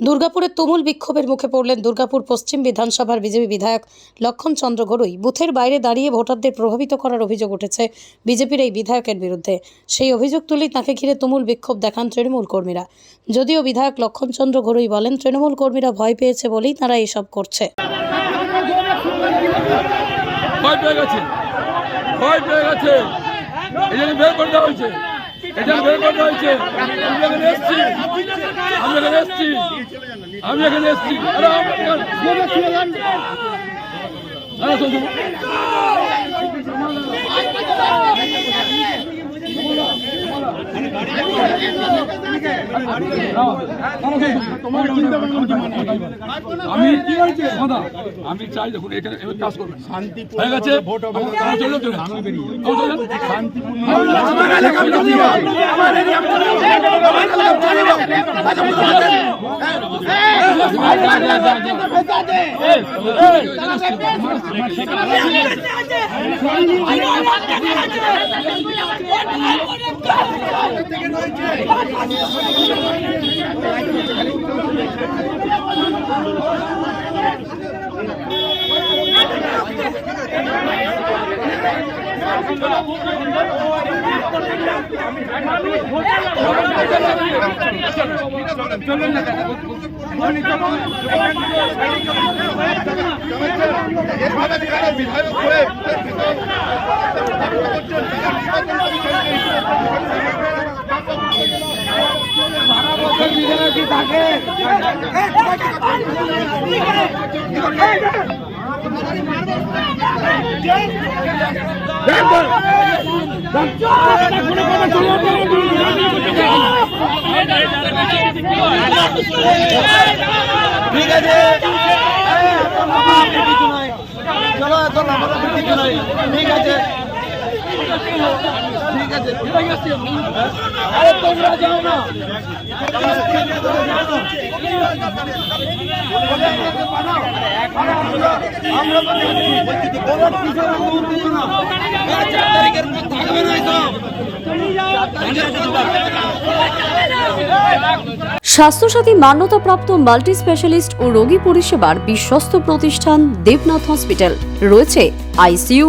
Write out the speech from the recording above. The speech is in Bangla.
দুর্গাপুরের তুমুল বিক্ষোভের মুখে পড়লেন দুর্গাপুর পশ্চিম বিধানসভার বিজেপি বিধায়ক লক্ষণ চন্দ্র গড়ই। বুথের বাইরে দাঁড়িয়ে ভোটারদের প্রভাবিত করার অভিযোগ উঠেছে বিজেপির এই বিধায়কের বিরুদ্ধে। সেই অভিযোগ তুলেই তাকে ঘিরে তুমুল বিক্ষোভ দেখান তৃণমূল কর্মীরা। যদিও বিধায়ক লক্ষণ চন্দ্র গড়ই বলেন, তৃণমূল কর্মীরা ভয় পেয়েছে বলেই তারা এসব করছে। ভয় পেয়ে গেছে। ভয় পেয়ে গেছে। জন্য বের জন্য হয়েছে আমি এখানে এসছি। আমি এখানে এসছি। আমি এখানে এসছি। আরে আমার এখানে- আরে শোন, শোন। আমি দাদা আমি চাই দেখুন এখানে কাজ করবেন হয়ে গেছে ভোট হবে চলুন চলুন আমি বিধায়ক বিধায়ক হয়ে ঠিক আছে। চলো কিছু নাই ঠিক আছে আরে তোমরা যাও না স্বাস্থ্যসাথী মান্যতাপ্রাপ্ত মাল্টি স্পেশালিস্ট ও রোগী পরিষেবার বিশ্বস্ত প্রতিষ্ঠান দেবনাথ হসপিটাল। রয়েছে ICU